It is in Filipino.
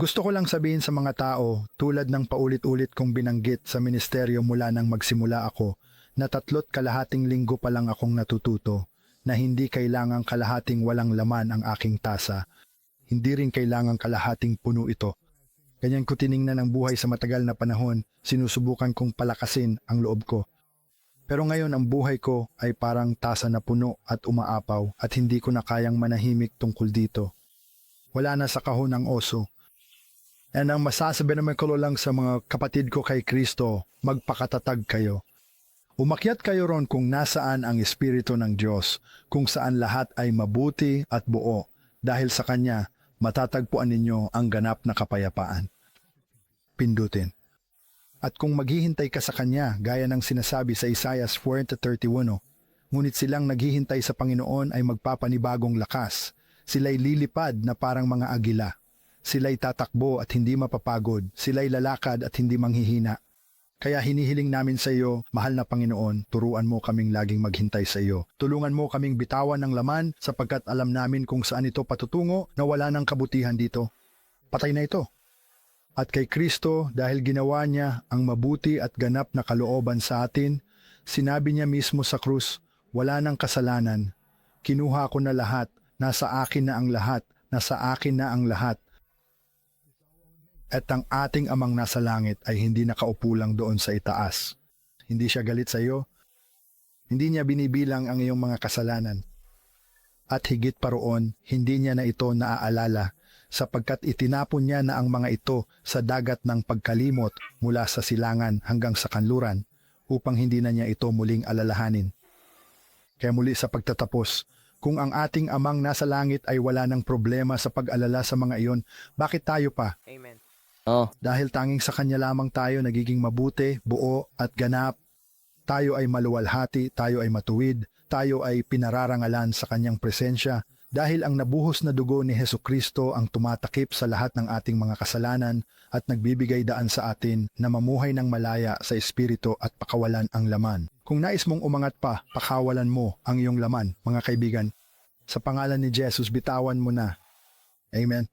Gusto ko lang sabihin sa mga tao, tulad ng paulit-ulit kong binanggit sa ministeryo mula nang magsimula ako, na tatlot kalahating linggo pa lang akong natututo, na hindi kailangang kalahating walang laman ang aking tasa. Hindi rin kailangang kalahating puno ito. Ganyan ko tiningnan ang buhay sa matagal na panahon, sinusubukan kong palakasin ang loob ko. Pero ngayon ang buhay ko ay parang tasa na puno at umaapaw at hindi ko na kayang manahimik tungkol dito. Wala na sa kahon ang oso. And ang masasabi naman ko lang sa mga kapatid ko kay Kristo, magpakatatag kayo. Umakyat kayo ron kung nasaan ang Espiritu ng Diyos, kung saan lahat ay mabuti at buo, dahil sa Kanya matatagpuan ninyo ang ganap na kapayapaan. Pindutin. At kung maghihintay ka sa Kanya, gaya ng sinasabi sa Isaiah 4.31, ngunit silang naghihintay sa Panginoon ay magpapanibagong lakas. Sila'y lilipad na parang mga agila. Sila'y tatakbo at hindi mapapagod. Sila'y lalakad at hindi manghihina. Kaya hinihiling namin sa iyo, mahal na Panginoon, turuan mo kaming laging maghintay sa iyo. Tulungan mo kaming bitawan ng laman sapagkat alam namin kung saan ito patutungo na wala ng kabutihan dito. Patay na ito. At kay Kristo, dahil ginawa niya ang mabuti at ganap na kalooban sa atin, sinabi niya mismo sa krus, wala ng kasalanan. Kinuha ko na lahat, nasa akin na ang lahat, nasa akin na ang lahat. At ang ating amang nasa langit ay hindi nakaupo lang doon sa itaas. Hindi siya galit sa iyo. Hindi niya binibilang ang iyong mga kasalanan. At higit pa roon, hindi niya na ito naaalala sapagkat itinapon niya na ang mga ito sa dagat ng pagkalimot mula sa silangan hanggang sa kanluran upang hindi na niya ito muling alalahanin. Kaya muli sa pagtatapos, kung ang ating amang nasa langit ay wala ng problema sa pag-alala sa mga iyon, bakit tayo pa? Amen. Oh, Dahil tanging sa Kanya lamang tayo nagiging mabuti, buo at ganap. Tayo ay maluwalhati, tayo ay matuwid, tayo ay pinararangalan sa Kanyang presensya dahil ang nabuhos na dugo ni Heso Kristo ang tumatakip sa lahat ng ating mga kasalanan at nagbibigay daan sa atin na mamuhay ng malaya sa Espiritu at pakawalan ang laman. Kung nais mong umangat pa, pakawalan mo ang iyong laman, mga kaibigan. Sa pangalan ni Jesus, bitawan mo na. Amen.